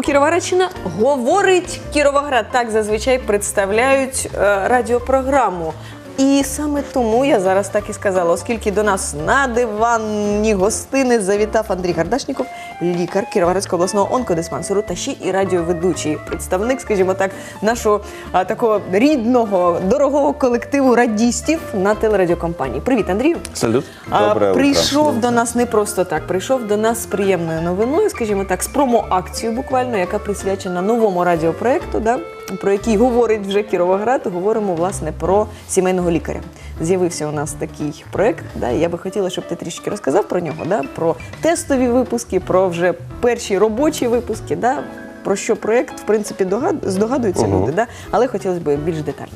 ранку Кіровоградщина говорить Кіровоград. Так зазвичай представляють е, радіопрограму. І саме тому я зараз так і сказала, оскільки до нас на диванні гостини завітав Андрій Гардашніков, лікар Кіровоградського обласного онкодиспансеру та ще і радіоведучий, представник, скажімо так, нашого а, такого рідного, дорогого колективу радістів на телерадіокомпанії. Привіт, Андрію! Салют. А, Доброе утро. прийшов до нас не просто так, прийшов до нас з приємною новиною, скажімо так, з промо-акцією буквально, яка присвячена новому радіопроекту, да, про який говорить вже Кіровоград. Говоримо власне про сімейного лікаря. З'явився у нас такий проект. Да, і я би хотіла, щоб ти трішки розказав про нього, да, про тестові випуски, про вже перші робочі випуски. Да, про що проект, в принципі, догад... здогадуються угу. люди, да, але хотілося б більш детально.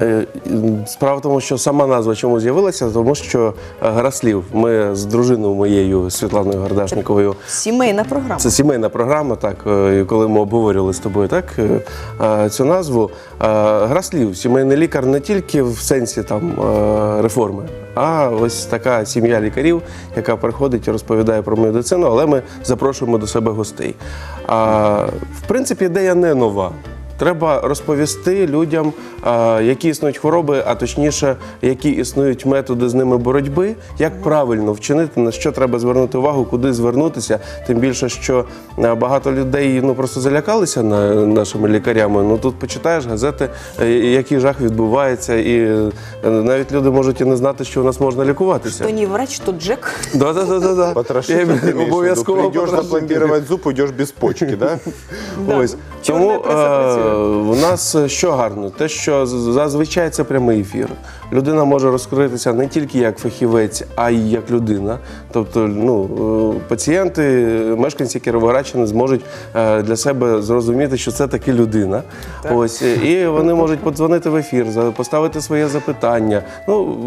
Е, Справа в тому, що сама назва чому з'явилася, тому що е, гра слів. Ми з дружиною моєю Світланою Гардашниковою. Сімейна програма. Це сімейна програма, так е, коли ми обговорювали з тобою так цю назву. Е, Гра слів. Сімейний лікар не тільки в сенсі там реформи, а ось така сім'я лікарів, яка приходить і розповідає про медицину, але ми запрошуємо до себе гостей. В принципі, ідея не нова. Треба розповісти людям, які існують хвороби, а точніше, які існують методи з ними боротьби, як правильно вчинити, на що треба звернути увагу, куди звернутися. Тим більше, що багато людей ну просто залякалися на нашими лікарями. Ну тут почитаєш газети, е, який жах відбувається, і е, навіть люди можуть і не знати, що у нас можна лікуватися. То не врач, то Джек. Да, да, да, да, да. Виду? обов'язково Придешь потрошити. запломбировать зуб, уйдешь без почки, да? Да. Ось тому у нас е, що гарно, те, що зазвичай це прямий ефір Людина може розкритися не тільки як фахівець, а й як людина. Тобто, ну е, пацієнти, мешканці Кіровоградщини зможуть е, для себе зрозуміти, що це таки людина. Ось е, і вони можуть подзвонити в ефір, за- поставити своє запитання. Ну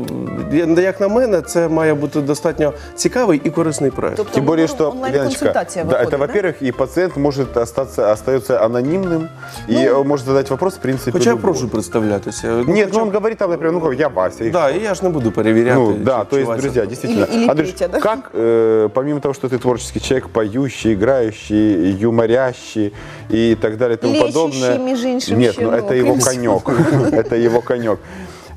я- як на мене, це має бути достатньо цікавий і корисний проект. Тобто Тем более, говоримо, что, онлайн-консультація Леночка, да, виходить, это, во-первых, и пациент может остаться, остается анонимным и э, может задать вопрос, в принципе, Хоча я любой. прошу представлятися. Ну, Нет, хоча ну б- он говорит там, например, ну как я Вася. и Да, и я ж не буду перевіряти. Ну да, чи- то чи есть, Вася. друзья, действительно. Или- или Андрюш, Петя, да? как, э, помимо того, что ты творческий человек, поющий, играющий, юморящий и так далее и тому Лещущий, подобное. между иншим, Нет, ну щенок. это его конек. Это его конек.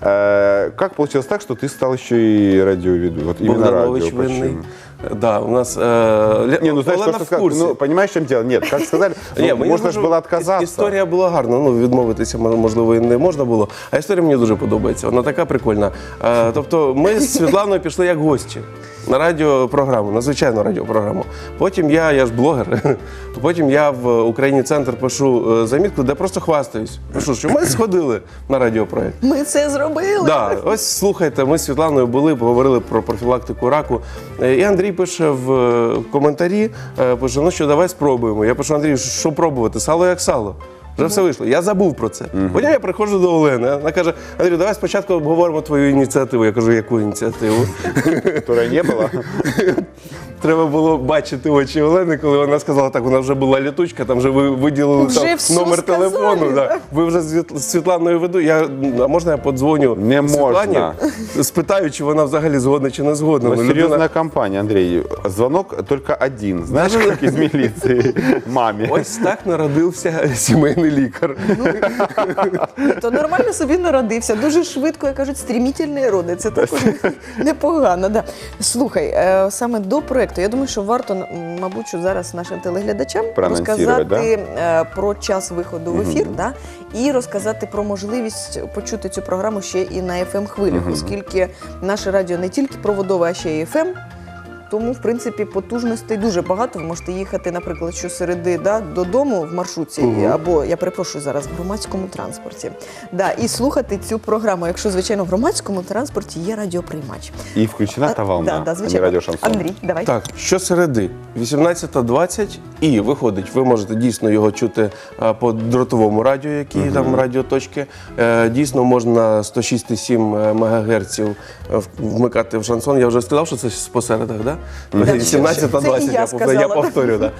Э, Как получилось так, что ты стал еще и радиоведу? Вот именно Богданович радио. винний. почему? Да, у нас э, Не, ну знаешь, Олена в курсі. ну понимаешь, в чем дело? Нет, как сказали, ну, мені можно дуже- же было отказаться. Історія була гарна. Ну відмовитися мо- можливо і не можна було. А історія мені дуже подобається. Вона така прикольна. Е, тобто, ми з Світланою пішли як гості на радіопрограму, на звичайну радіопрограму. Потім я, я ж блогер. Потім я в Україні центр пишу е, замітку, де просто хвастаюсь. Пишу, що ми сходили на радіопроект. Ми це зробили. Да, ось слухайте, ми з Світланою були, поговорили про профілактику раку. Е, І Андрій пише в е, коментарі: пише: ну що, давай спробуємо. Я пишу, Андрій, що пробувати? Сало як сало. Вже все вийшло. Я забув про це. Потім я приходжу до Олени. Вона каже: Андрій, давай спочатку обговоримо твою ініціативу. Я кажу, яку ініціативу? Которой не было. Треба було бачити очі Олени, коли вона сказала, так, у нас вже була літучка, там вже ви виділили Вже там, номер сказали, телефону. да. Ви вже з Світ- з Світланою веду. Я, а можна я подзвоню Не Світлані? можна. Спитаю, чи вона взагалі згодна чи не згодна. Ну, Ну, людина- серьезная компания, Андрей. Звонок только один. Знаешь, как из милиции маме. Ось так народився сімейний лікар. Ну, То нормально собі народився. Дуже швидко, як кажуть, стрімітельні роди. Це також непогано. Да. Слухай, е, саме до проекту, я думаю, що варто, мабуть, що зараз нашим телеглядачам розказати е, про час виходу в ефір, да? і розказати про можливість почути цю програму ще і на fm хвилях, оскільки наше радіо не тільки проводове, а ще й FM. Тому, в принципі, потужностей дуже багато. Ви можете їхати, наприклад, щосереди да, додому в маршрутці, або я перепрошую зараз в громадському транспорті. Да, і слухати цю програму, якщо, звичайно, в громадському транспорті є радіоприймач. И включена та А, волна, да, да, а не звичайно. радиошансон. Андрій, давай. Так, щосереди, 18.20 і виходить, ви можете дійсно його чути а, по дротовому радіо, які там радіоточки. Е, Дійсно можна 106,7 МГц вмикати в шансон. Я вже сказав, що це по середах, да? Так, 17 це 20 я я, я повторю. Да.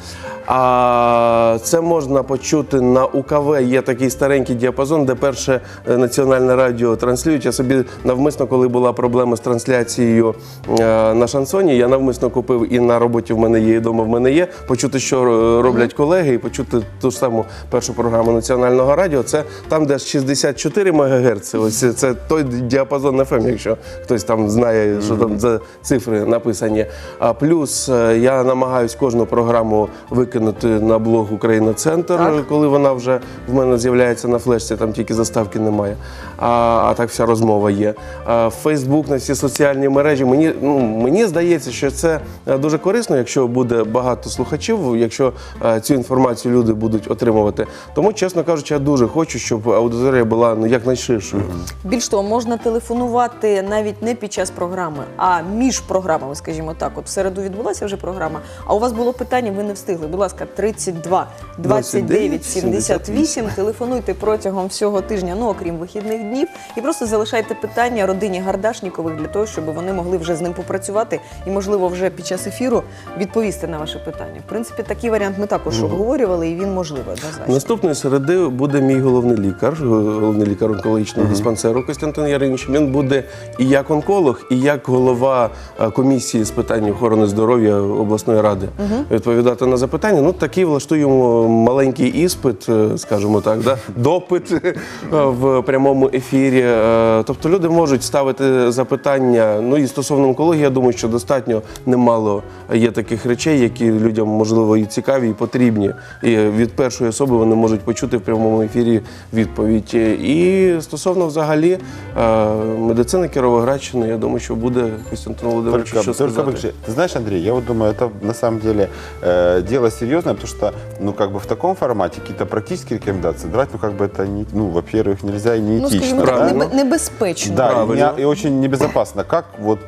А це можна почути на УКВ. Є такий старенький діапазон, де перше е, національне радіо транслюють. Я собі навмисно, коли була проблема з трансляцією е, на шансоні, я навмисно купив і на роботі в мене є, і вдома в мене є. Почути, що е, роблять колеги, і почути ту ж саму першу програму національного радіо. Це там, де 64 МГц. Ось це той діапазон FM, якщо хтось там знає, що там за цифри написані. А плюс е, я намагаюсь кожну програму викинути на блог Україна Центр, Так. коли вона вже в мене з'являється на флешці, там тільки заставки немає. А, а так вся розмова є. А, Фейсбук на всі соціальні мережі. Мені ну мені здається, що це е, дуже корисно, якщо буде багато слухачів, якщо е, цю інформацію люди будуть отримувати. Тому, чесно кажучи, я дуже хочу, щоб аудиторія була ну якнайширшою. Більш того, можна телефонувати навіть не під час програми, а між програмами, скажімо так. В середу відбулася вже програма, а у вас було питання, ви не встигли. Будь ласка, 32 29 78. Телефонуйте протягом всього тижня, ну окрім вихідних днів, і просто залишайте питання родині Гардашнікових для того, щоб вони могли вже з ним попрацювати і, можливо, вже під час ефіру відповісти на ваше питання. В принципі, такий варіант ми також обговорювали, і він можливий однозначно. Наступної середи буде мій головний лікар, головний лікар онкологічного диспансеру Костянтин Яринич. Він буде і як онколог, і як голова комісії з питань охорони здоров'я обласної ради відповідати на запитання. Ну такий влаштуємо маленький іспит, е, скажімо так, да? допит е, в прямому ефірі. Е, Тобто люди можуть ставити запитання. Ну і стосовно онкології, я думаю, що достатньо немало є таких речей, які людям можливо і цікаві, і потрібні. І від першої особи вони можуть почути в прямому ефірі відповідь. І стосовно взагалі медицини Кіровоградщини, я думаю, що буде Костянтин Володимирович, що сказати. выключи. Ты знаешь, Андрей, я вот думаю, это на самом деле э, дело серьезное, потому что, ну, как бы в таком формате какие-то практические рекомендации давать, ну, как бы это, не, ну, во-первых, нельзя и не Ну, этично. скажімо так, да? правильно. небе- небезпечно. Да, и, Правильно. не- и очень небезопасно. Как вот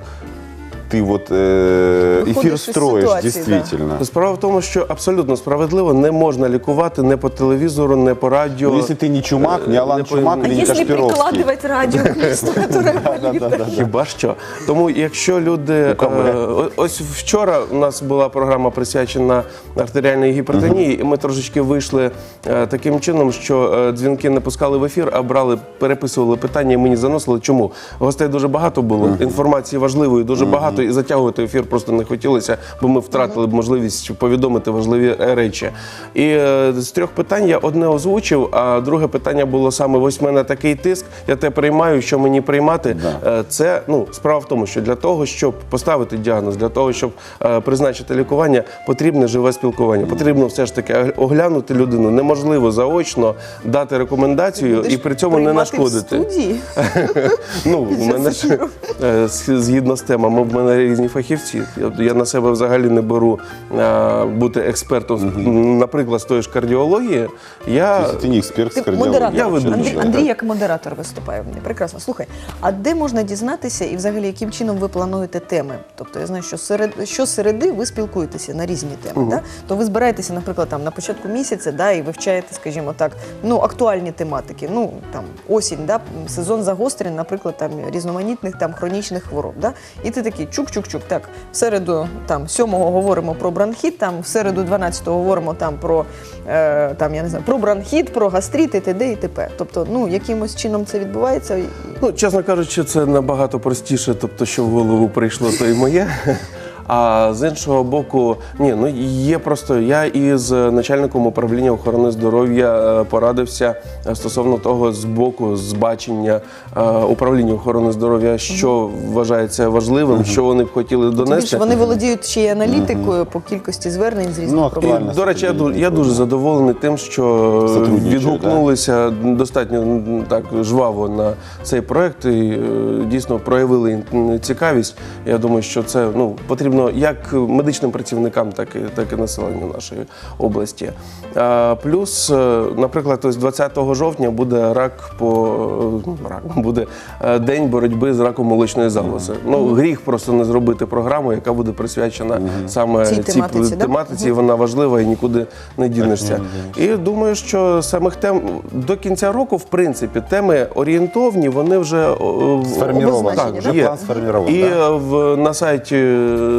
ты вот э, Выходишь эфир из строишь ситуации, действительно? Справа в тому, що абсолютно справедливо не можна лікувати не по телевізору, не по радіо. Ну, если ты не Чумак, не Алан не по- Чумак А или не если Кашпировский. прикладывать радио к месту, которое болит? Хіба що? Тому якщо люди. УКБ. е, о- ось вчора у нас була програма присвячена артеріальній гіпертонії, і ми трошечки вийшли е, таким чином, що е, дзвінки не пускали в ефір, а брали, переписували питання і мені заносили. Чому? Гостей дуже багато було, інформації важливої дуже багато, і затягувати ефір просто не хотілося, бо ми втратили б можливість повідомити важливі е, речі. І е, з трьох питань я одне озвучив, а друге питання було саме: ось в мене такий тиск, я те приймаю, що мені приймати. Е, Це ну справа в тому, що для того, щоб поставити діагноз, для того, щоб призначити лікування, потрібне живе спілкування. Потрібно все ж таки оглянути людину. Неможливо заочно дати рекомендацію і при цьому не Приймати в нашкодити. студії. Ну, мене ж згідно з темами, в мене різні фахівці. Я, я на себе взагалі не беру е, бути експертом, наприклад, з тої ж кардіології. Я ты не эксперт с Ти модератор. Я веду Андрій, Андрій як модератор виступає в мене. Прекрасно. Слухай, а де можна дізнатися і взагалі яким чином ви плануєте теми? Тобто я знаю, що серед щосереди ви спілкуєтеся на різні теми. Да? То ви збираєтеся, наприклад, там на початку місяця, да, і вивчаєте, скажімо так, ну актуальні тематики. Ну там осінь, да, сезон загострень, наприклад, там різноманітних там хронічних хвороб. Да? І ти такий чук-чук-чук. Так, в середу там 7-го говоримо про бронхіт, там в середу 12-го говоримо там про е, там я не знаю про бронхіт, про гастрит і т.д. і т.п. Тобто, ну якимось чином це відбувається. Ну, чесно кажучи, це набагато простіше, тобто, що в голову прийшло, то і моє. А з іншого боку, ні, ну є просто я із начальником управління охорони здоров'я е, порадився е, стосовно того з боку, з бачення е, управління охорони здоров'я, що вважається важливим, що вони б хотіли більше донести. вони володіють ще й аналітикою по кількості звернень з різних Ну, проблем. до речі, я, ду- я дуже задоволений тим, що відгукнулися достатньо так жваво на цей проект і дійсно проявили цікавість. Я думаю, що це ну потрібно як медичним працівникам, так і так і населенню нашої області. А, плюс, е, наприклад, ось 20 жовтня буде рак по е, рак буде е, день боротьби з раком молочної залози. Ну гріх просто не зробити програму, яка буде присвячена саме Цій цій тематиці, да? тематиці. Вона важлива і нікуди не дінешся. І думаю, що самих тем до кінця року, в принципі, теми орієнтовні, вони вже о, Так, да? є. План сформирован, І да? в на сайті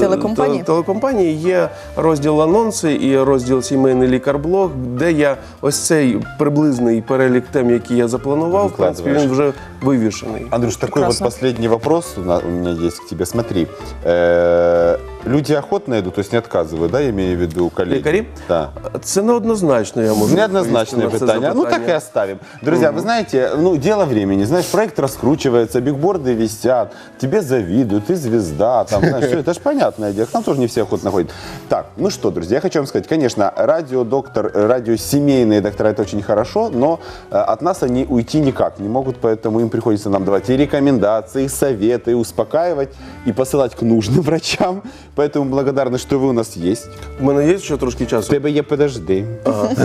телекомпанії? телекомпанії є розділ анонси і розділ сімейний лікар-блог, де я ось цей приблизний перелік тем, які я запланував, в принципі, він вже вивішений. Андрюш, такой Прекрасно. вот последний вопрос у на- у меня есть к тебе. Смотри, э, люди охотно идут, то есть не отказывают, да, я имею в виду коллеги? Лекари? Да. Це неоднозначно, я можу. Неоднозначное відповісти на це. Ну так и оставим. Друзья, вы знаете, ну дело времени. Знаешь, проект раскручивается, бигборды висят, тебе завидуют, ты звезда, там, знаешь, все это же понятное дело. К нам тоже не все охотно ходят. Так, ну что, друзья, я хочу вам сказать, конечно, радиодоктор, э, радиосемейные доктора это очень хорошо, но э, от нас они уйти никак не могут, поэтому им приходится нам давать и рекомендации, и советы, и успокаивать, и посылать к нужным врачам. Поэтому благодарны, что вы у нас есть. У мене є ще трошки В часу. тебе є подожди.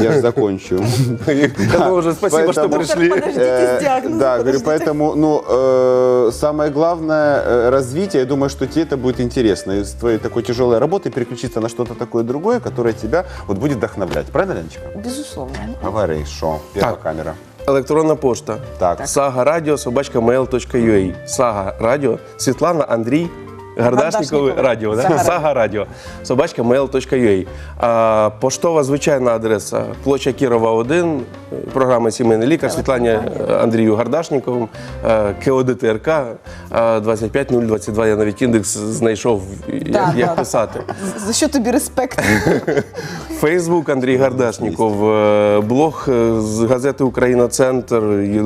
Я ж закончу. Я думаю, вже спасибо, що Поэтому- прийшли. Подождите Э, с диагнозом, Да, говорю, подождите. поэтому, ну, э, самое главное э, развитие, я думаю, что тебе это будет интересно. Из твоей такой тяжелой работы переключиться на что-то такое другое, которое тебя вот будет вдохновлять. Правильно, Леночка? Безусловно. Говори, что? Первая Так. камера. Електронна пошта. Так. Сага радіо, собачка mail.ua. Сага радіо, Світлана, Андрій. Гардашникове радіо, да? Сага Радіо. Собачка mail.ua. А, поштова звичайна адреса площа Кірова 1, е, програма Сімейний лікар, Світлані е, Андрію Гардашниковим, КОДТРК е, 25022. Я навіть індекс знайшов, як, як писати. За що тобі респект? Фейсбук Андрій Гардашніков, е, блог е, з газети Україна Центр,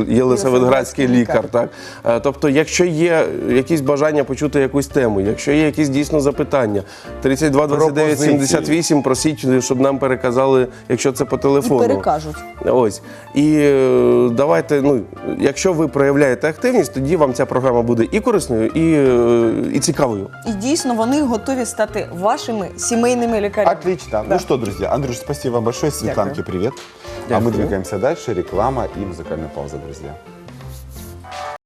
Єлисаветградський лікар. Так Е, тобто, якщо є якісь бажання почути якусь тему, якщо є якісь дійсно запитання, 32 29 78, просіть, щоб нам переказали, якщо це по І телефону. перекажуть. Ось і давайте. Ну, якщо ви проявляєте активність, тоді вам ця програма буде і корисною, і, і цікавою. І дійсно вони готові стати вашими сімейними лікарями. Отлично. Ну что, друзья, Андрюш, спасибо вам большое. Светланке привет. А мы двигаемся дальше. Реклама и музыкальная пауза, друзья.